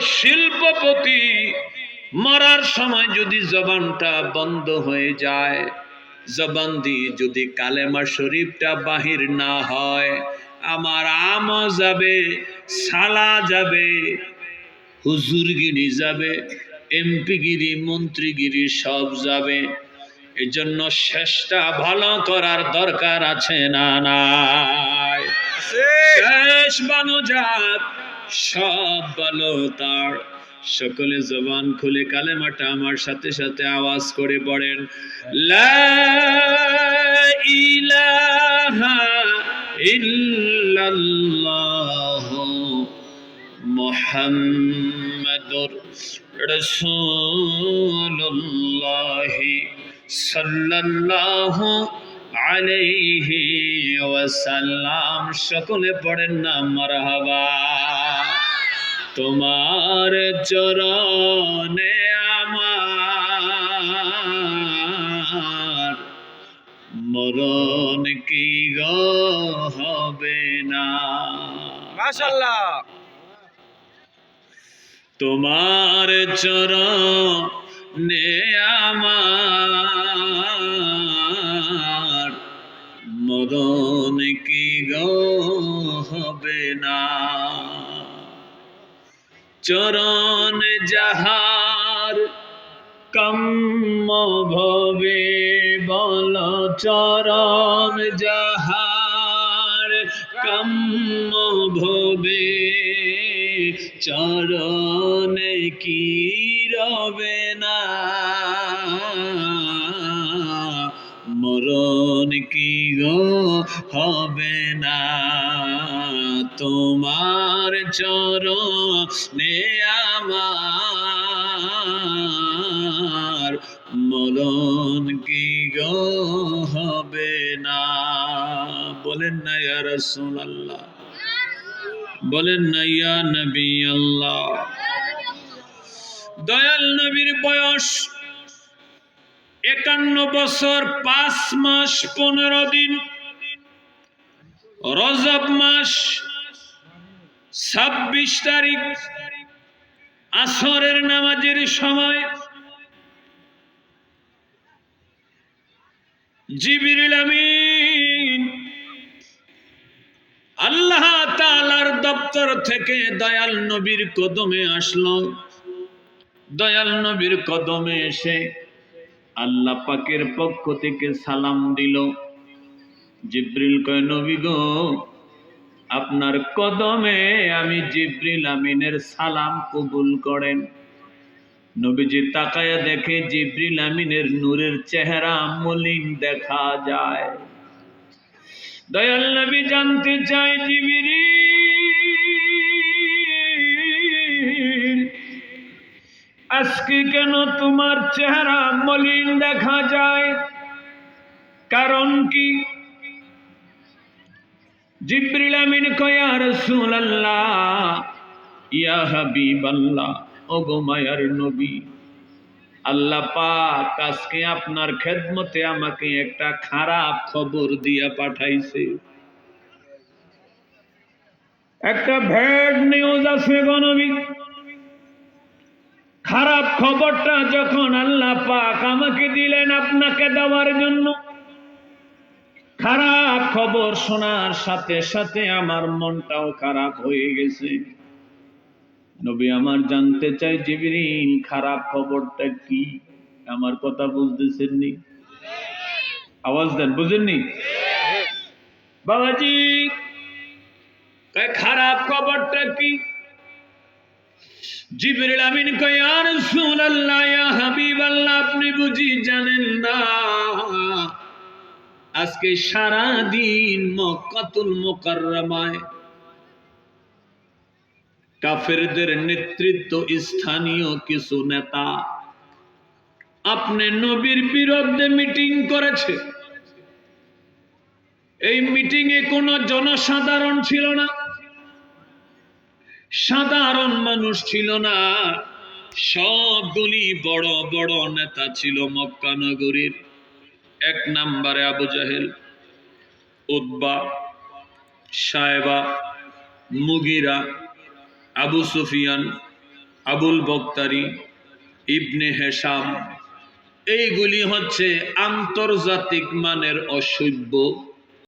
শিল্পপতি মরার সময় যদি জবানটা বন্ধ হয়ে যায় জবান দিয়ে যদি কালেমা শরীফটা বাহির না হয় আমার আম যাবে সালা যাবে হুজুরগিরি যাবে এমপিগিরি মন্ত্রীগিরি সব যাবে। এই জন্য শেষটা ভালো করার দরকার আছে না নাই? শেষ বানো যাক। সব ভালো, তার সকলে জবান খুলে কালেমাটা আমার সাথে সাথে আওয়াজ করে পড়েন। মুহাম্মাদুর রাসূলুল্লাহ সাল্লাল্লাহু আলাইহি ওয়াসাল্লাম। সকলে পড়েন না, মারহাবা। তোমার চরণে আমার। মরণ কি গো হবে না? মাশাআল্লাহ। তোমার চরণে আমার। মরণ কি গো হবে না? চরণ যাহার কম্ম ভবে বল চরণ যাহার কম্ম ভবে চরণে কি রবে না? মরণ কি গো হবে না? তোমার চরণে আমার মরণ কি গো হবে না? বলেন না, ইয়া রাসূলুল্লাহ। বলেন না, ইয়া নবী আল্লাহ দয়াল নবীর বয়স একান্ন বছর, পাঁচ মাস, পনেরো দিন। রজব মাস ছাব্বিশ তারিখ আসরের নামাজের সময় জিবিরিল আমিন আল্লাহ তালার দপ্তর থেকে দয়াল নবীর কদমে আসলো। দয়াল নবীর কদমে এসে আল্লাহ পাকের পক্ষ থেকে সালাম দিল। জিব্রিল কয়, নবী গো আপনার কদমে আমি জিব্রিল আমিনের সালাম কবুল করেন। নবীজি তাকায়া দেখে জিব্রিল আমিনের নূরের চেহারা মলিন দেখা যায়। দয়াল নবী জানতে চায় জিবিরিল, আজকে কেন তোমার চেহারা মলিন দেখা যায়? কারণ কি? জিব্রিল আমিন কয়া রাসূলুল্লাহ আপনার খেদমতে আমাকে একটা খারাপ খবর দিয়া পাঠাইছে। একটা ভ্যাড নিউজ আছে গণবী খারাপ খবরটা যখন আল্লাহ পাক আমাকে দিলেন আপনাকে দেওয়ার জন্য খারাপ খবর শোনার সাথে সাথে আমার মনটাও খারাপ হয়ে গেছে। নবী আমার জানতে চাই জিবরিল, খারাপ খবরটা কি? আমার কথা বুঝতেছেন নি আওয়াজ দেন, বুঝেননি? বাবাজি খারাপ খবরটা কি? জিবরিল আমিন কয়, আর রাসূলুল্লাহ ইয়া হাবিবাল্লাহ, আপনি বুঝি জানেন না। আজকে সারা দিন মক্কাতুল মুকাররমায়। কাফেরদের নেতৃত্ব স্থানীয় কিছু নেতা। আপনি নবীর বিরুদ্ধে মিটিং করেছে। এই মিটিং এ কোনো জনসাধারণ ছিল না। সাধারণ মানুষ ছিল না। সবগুলি বড় বড় নেতা ছিল মক্কা নগরীর। এক নাম্বারে আবু জাহেল উদ্বা সাহেবা মুগিরা, আবু সুফিয়ান, আবুল বক্তারি, ইবনে হেসাম এইগুলি হচ্ছে আন্তর্জাতিক মানের অসভ্য